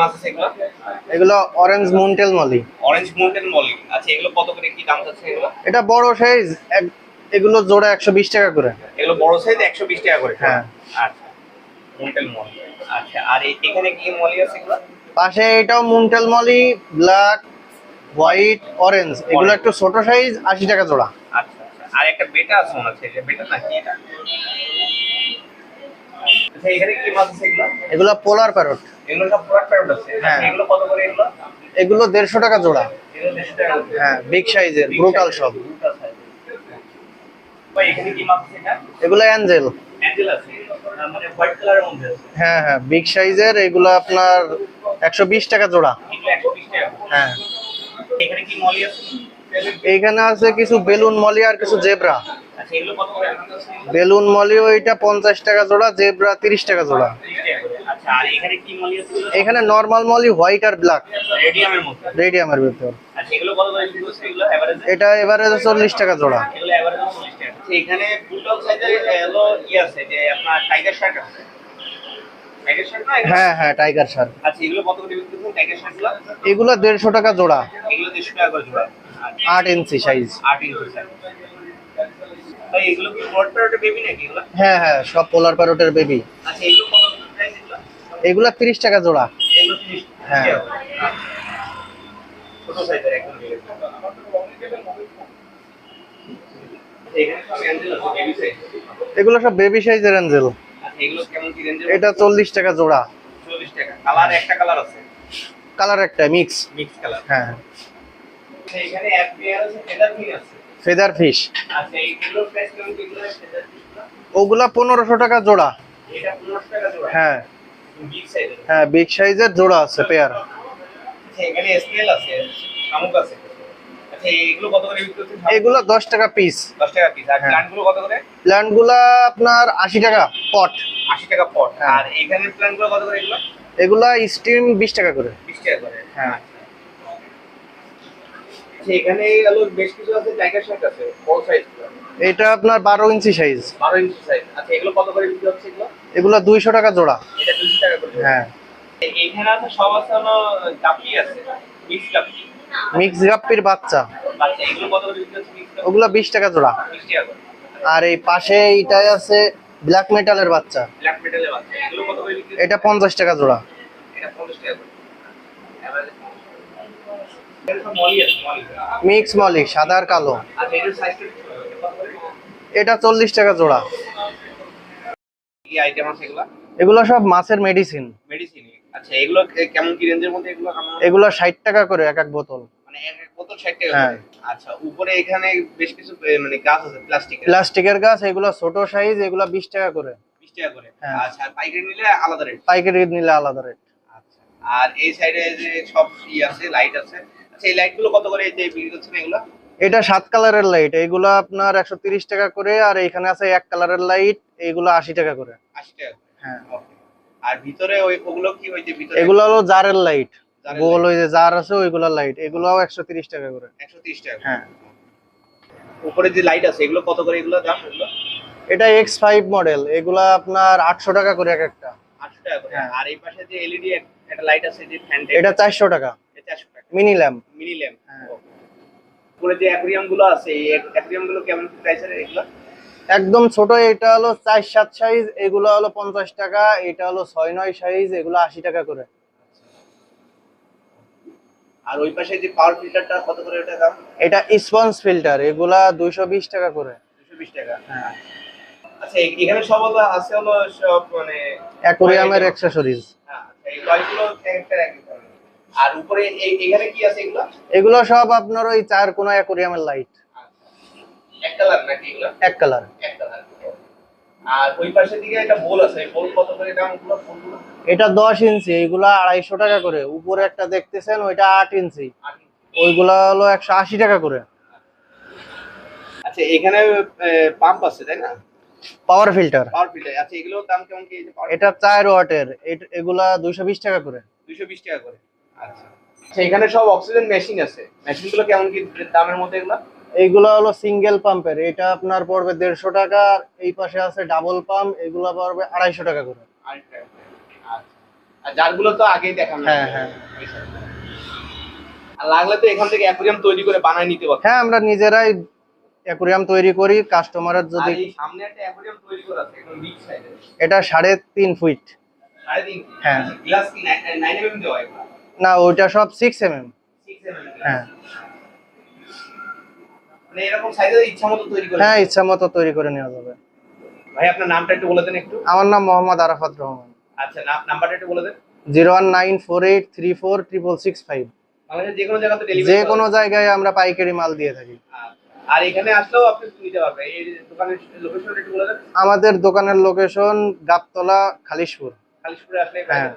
মাছ আছে এগুলো এগুলো orange moontail molly orange molly আচ্ছা এগুলো কত করে কি দাম যাচ্ছে এগুলো? এটা বড় সাইজ এগুলো জোড়া একশো বিশ টাকা করে। এগুলো বড় সাইজ একশো বিশ টাকা করে হ্যাঁ। আচ্ছা মলি আচ্ছা আর এখানে কি মলি আছে এগুলো? পাশে এটাও moontail molly black white orange এগুলো একটু ছোট সাইজ আশি টাকা জোড়া। আচ্ছা আচ্ছা। আর একটা বেটা আছে মনে হচ্ছে বেটা নাকি এটা? আচ্ছা এখানে কি মাছ আছে এগুলো? এগুলো পোলার প্যারট। এগুলো সব পুরাট প্যারট আছে? হ্যাঁ। আচ্ছা, এগুলো কত করে এগুলো? এগুলো দেড়শো টাকা জোড়া। হ্যাঁ বিগ সাইজের ব্রুটাল সব। ভাই এখানে কি মাছ আছে এগুলো অ্যাঞ্জেল। অ্যাঞ্জেল আছে। মানে হোয়াইট কালারের মধ্যে আছে। হ্যাঁ হ্যাঁ বিগ সাইজের এগুলো আপনার একশো বিশ টাকা জোড়া। টাকা হ্যাঁ। এখানে কি মলি আছে? এইখানে আছে কিছু বেলুন মলি আর কিছু জেব্রা। বেলুন মলি ওইটা পঞ্চাশ টাকা জোড়া জেব্রা তিরিশ টাকা জোড়া। আচ্ছা এখানে নর্মাল মলি হোয়াইট আর ব্ল্যাক রেডিয়ামের ভিতর। এভারেজে এটা এবারে চল্লিশ টাকা জোড়া। এভারেজে আচ্ছা, এখানে? হ্যাঁ হ্যাঁ টাইগার শার্ক আচ্ছা এগুলো শার্টগুলো এগুলো দেড়শো টাকা জোড়া। আট ইঞ্চি সাইজ আট ইঞ্চি সাইজ ভাই এগুলো কি ফ্রড প্যারটের বেবি নাকি এগুলো? হ্যাঁ হ্যাঁ সব পোলার প্যারোটের বেবি আচ্ছা এগুলো কত প্রাইস এগুলো? এগুলো তিরিশ টাকা জোড়া। এগুলো হ্যাঁ। ছোট সাইজের একদম সব বেবি সাইজ এগুলো সব বেবি সাইজের অ্যাঞ্জেল আচ্ছা এগুলো কেমন কি রেঞ্জের এটা চল্লিশ টাকা জোড়া। টাকা। কালার একটা কালার আছে? কালার একটা মিক্স মিক্স কালার হ্যাঁ। এখানে এক পেয়ার আছে ফেদার ফিন আছে? ফেদার ফিশ আচ্ছা ফিশগুলো ওগুলা পনেরোশো টাকা জোড়া। হ্যাঁ। হ্যাঁ বিগ সাইজের জোড়া আছে পেয়ার আচ্ছা আচ্ছা এগুলো দশ টাকা পিস দশ টাকা পিস আর হ্যাঁ। প্ল্যান্টগুলো কত করে? প্ল্যান্ট আপনার আশি টাকা পট আশি টাকা পট হ্যাঁ। আর এখানে প্ল্যান্টগুলো কত করে এগুলো? এগুলা স্টিম বিশ টাকা করে। বিশ টাকা করে। হ্যাঁ। আচ্ছা এখানে হলো বেশ কিছু আছে টাইগার শার্ট আছে বড় সাইজ এটা আপনার বারো ইঞ্চি সাইজ বারো ইঞ্চি সাইজ আচ্ছা এগুলো কত করে বিক্রি হচ্ছে এগুলো? এগুলা দুইশো টাকা জোড়া। এটা দুশো টাকা করে হ্যাঁ। এখানে আছে সব আছে হলো গাপি আছে মিক্স গাপি মিক্স গাপ্পির বাচ্চা। আচ্ছা এগুলো কত করে বিক্রি হচ্ছে মিক্স ওগুলা বিশ টাকা জোড়া। বিশ টাকা আর এই পাশে এইটাই আছে ব্ল্যাক মেটালের বাচ্চা। ব্ল্যাক মেটালের বাচ্চা এগুলো কত করে বিক্রি এটা পঞ্চাশ টাকা জোড়া। এটা পঞ্চাশ টাকা করে Average- এখানে সব মলি আছে মলি মিক্স মলি, সাদা আর কালো। আচ্ছা এটা চল্লিশ টাকা জোড়া। এগুলো সব মাছের মেডিসিন আচ্ছা এগুলো টাকা করে এক এক বোতল। টাকা হ্যাঁ। আচ্ছা উপরে এখানে বেশ কিছু মানে গাছ আছে প্লাস্টিক প্লাস্টিকের গাছ ছোট সাইজ টাকা করে। আচ্ছা পাইকারি আলাদা রেট পাইকারি নিলে আলাদা রেট আচ্ছা। আর এই সাইডে যে সব আছে লাইট আছে আচ্ছা এই লাইটগুলো কত করে যে বিক্রি করছেন এগুলো? এটা সাত কালারের লাইট এইগুলো আপনার একশো টাকা করে আর এখানে আছে এক কালারের লাইট এইগুলো আশি টাকা করে। আশি টাকা হ্যাঁ। আর ভিতরে ওই ওগুলো কি ভিতরে? এগুলো হলো জারের লাইট গোল ওই যে জার আছে ওইগুলোর লাইট এগুলোও একশো তিরিশ টাকা করে। একশো তিরিশ টাকা হ্যাঁ। উপরে যে লাইট আছে এগুলো কত করে এগুলো দাম এটা এক্স ফাইভ মডেল এগুলো আপনার আটশো টাকা করে এক একটা। আটশো টাকা করে। হ্যাঁ। আর এই পাশে যে এলইডি একটা লাইট আছে যে ফ্যান এটা চারশো টাকা। Mini lamp. Mini lamp. উপরে যে অ্যাকুরিয়ামগুলো আছে এই অ্যাকুরিয়ামগুলো কেমন প্রাইসের এগুলো? একদম ছোট এটা হলো চার সাত সাইজ এগুলো হলো পঞ্চাশ টাকা এটা হলো ছয় নয় সাইজ এগুলো আশি টাকা করে। আর ওই পাশে যে পাওয়ার ফিল্টারটা কত করে ওটা দাম? এটা স্পঞ্জ ফিল্টার এগুলা দুইশো বিশ টাকা করে। দুশো বিশ টাকা হ্যাঁ। আচ্ছা এখানে সব হলো আছে হলো সব মানে অ্যাকোরিয়ামের অ্যাক্সেসরিজ হ্যাঁ, আচ্ছা, এই একটা ধরনের। আর উপরে এখানে কি আছে এগুলো? এগুলো সব আপনার ওই চার কোনো অ্যাকোরিয়ামের লাইট এক কালার নাকি এগুলো? এক কালার এক কালার আর ওই পাশের দিকে একটা বোল আছে বোল কত করে দাম ওগুলো এটা দশ ইঞ্চি এগুলা আড়াইশো টাকা করে। উপরে একটা দেখতেছেন ওইটা আট ইঞ্চি। আট- ওইগুলা হলো একশো আশি টাকা করে। আচ্ছা এখানে পাম্প আছে তাই না? পাওয়ার ফিল্টার পাওয়ার ফিল্টার আচ্ছা এগুলোর দাম কেমন কি? এটা চার ওয়াটের এট- এগুলা দুইশো বিশ টাকা করে। দুশো বিশ টাকা করে। আচ্ছা। আচ্ছা এখানে সব অক্সিজেন মেশিন আছে। মেশিনগুলো কেমন কি দামের মধ্যে এগুলো? এইগুলা হলো সিঙ্গেল পাম্পের এটা আপনার পড়বে দেড়শো টাকা এই পাশে আছে ডাবল পাম্প এগুলা পড়বে আড়াইশো টাকা করে। আচ্ছা। আর যারগুলো তো আগেই দেখানো হ্যাঁ, হ্যাঁ। আর লাগলে তো এখান থেকে অ্যাকুরিয়াম তৈরি করে বানায় নিতে পারবে হ্যাঁ আমরা নিজেরাই অ্যাকুরিয়াম তৈরি করি কাস্টমারের যদি সামনে একটা অ্যাকুরিয়াম তৈরি করা আছে একদম বিগ সাইজের এটা সাড়ে তিন ফিট সাড়ে তিন হ্যাঁ। গ্লাস কি এমএম দেওয়া এগুলো? না ওইটা সব six M M six MM হ্যাঁ। মানে এরকম সাইজের ইচ্ছা মতো তৈরি করে হ্যাঁ ইচ্ছা মতো তৈরি করে নেওয়া যাবে। ভাই আপনার নামটা একটু বলে দেন একটু। আমার নাম মোহাম্মদ আরাফাত রহমান। আচ্ছা নাম্বারটা একটু বলে দেন। Zero one nine four eight three four triple six five. বাংলাদেশের যে কোনো জায়গাতে ডেলিভারি যে কোনো জায়গায় আমরা পাইকারি মাল দিয়ে থাকি। আর এখানে আসলেও আপনি নিতে পারবেন। এই দোকানের লোকেশনটা একটু বলে দেন। আমাদের দোকানের লোকেশন গাবতলা খালিশপুর। খালিশপুরে আসলে হ্যাঁ।